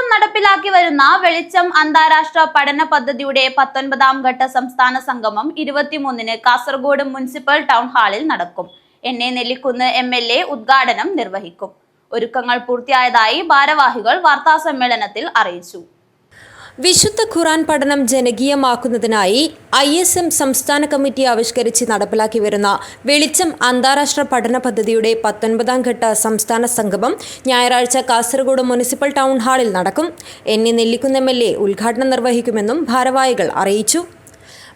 കേന്ദ്രം നടപ്പിലാക്കി വരുന്ന വെളിച്ചം അന്താരാഷ്ട്ര പഠന പദ്ധതിയുടെ പത്തൊൻപതാം ഘട്ട സംസ്ഥാന സംഗമം ഇരുപത്തിമൂന്നിന് കാസർഗോഡ് മുനിസിപ്പൽ ടൗൺ ഹാളിൽ നടക്കും. N. A. Nellikkunnu M. L. A ഉദ്ഘാടനം നിർവഹിക്കും. ഒരുക്കങ്ങൾ പൂർത്തിയായതായി ഭാരവാഹികൾ വാർത്താസമ്മേളനത്തിൽ അറിയിച്ചു. വിശുദ്ധ ഖുറാൻ പഠനം ജനകീയമാക്കുന്നതിനായി ഐ എസ് എം സംസ്ഥാന കമ്മിറ്റി ആവിഷ്കരിച്ച് നടപ്പിലാക്കി വരുന്ന വെളിച്ചം അന്താരാഷ്ട്ര പഠന പദ്ധതിയുടെ പത്തൊൻപതാം ഘട്ട സംസ്ഥാന സംഗമം ഞായറാഴ്ച കാസർഗോഡ് മുനിസിപ്പൽ ടൗൺ ഹാളിൽ നടക്കും. N A Nellikkunnu M L A ഉദ്ഘാടനം നിർവഹിക്കുമെന്നും ഭാരവാഹികൾ അറിയിച്ചു.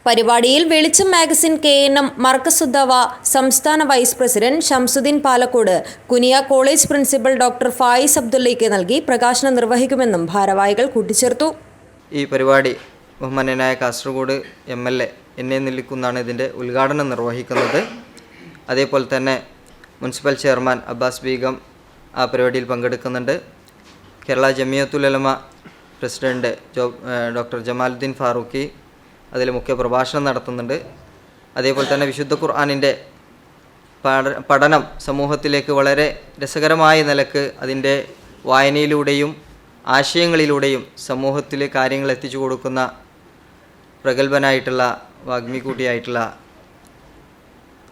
പരിപാടിയിൽ വെളിച്ചം magazine K N M Markazuddawa സംസ്ഥാന vice president Shamsuddin Palakkode Kuniya college principal doctor Faiz അബ്ദുള്ളയ്ക്ക് നൽകി പ്രകാശനം നിർവഹിക്കുമെന്നും ഭാരവാഹികൾ കൂട്ടിച്ചേർത്തു. ഈ പരിപാടി ബഹുമാന്യനായ Kasaragod M L A N A നെല്ലിക്കുന്നാണ് ഇതിന്റെ ഉദ്ഘാടനം നിർവഹിക്കുന്നത്. അതേപോലെ തന്നെ മുനിസിപ്പൽ ചെയർമാൻ അബ്ബാസ് ബീഗം ആ പരിപാടിയിൽ പങ്കെടുക്കുന്നുണ്ട്. കേരള ജമിയത്തുലമ പ്രസിഡന്റ് ജോ ഡോക്ടർ ജമാലുദ്ദീൻ ഫാറൂഖി അതിൽ മുഖ്യ പ്രഭാഷണം നടത്തുന്നുണ്ട്. അതേപോലെ തന്നെ വിശുദ്ധ ഖുർആാനിന്റെ പഠ പഠനം സമൂഹത്തിലേക്ക് വളരെ രസകരമായ നിലയ്ക്ക് അതിന്റെ വായനയിലൂടെയും ആശയങ്ങളിലൂടെയും സമൂഹത്തിൽ കാര്യങ്ങൾ എത്തിച്ചു കൊടുക്കുന്ന പ്രഗത്ഭനായിട്ടുള്ള വാഗ്മികൂട്ടിയായിട്ടുള്ള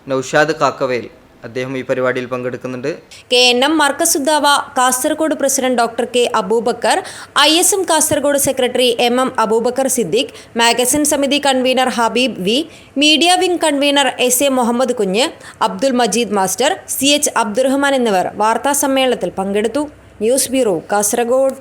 നൗഷാദ് കാക്കവേൽ അദ്ദേഹം ഈ പരിപാടിയിൽ പങ്കെടുക്കുന്നുണ്ട്. K N M Markazuddawa Kasaragod president doctor K Abubakar I S M Kasaragod secretary M M Abubakar Siddique magazine സമിതി convener Habeeb V media wing convener S A Muhammad Kunhi Abdul Majeed master C H Abdurahman എന്നിവർ വാർത്താ സമ്മേളനത്തിൽ പങ്കെടുത്തു. News bureau Kasaragod.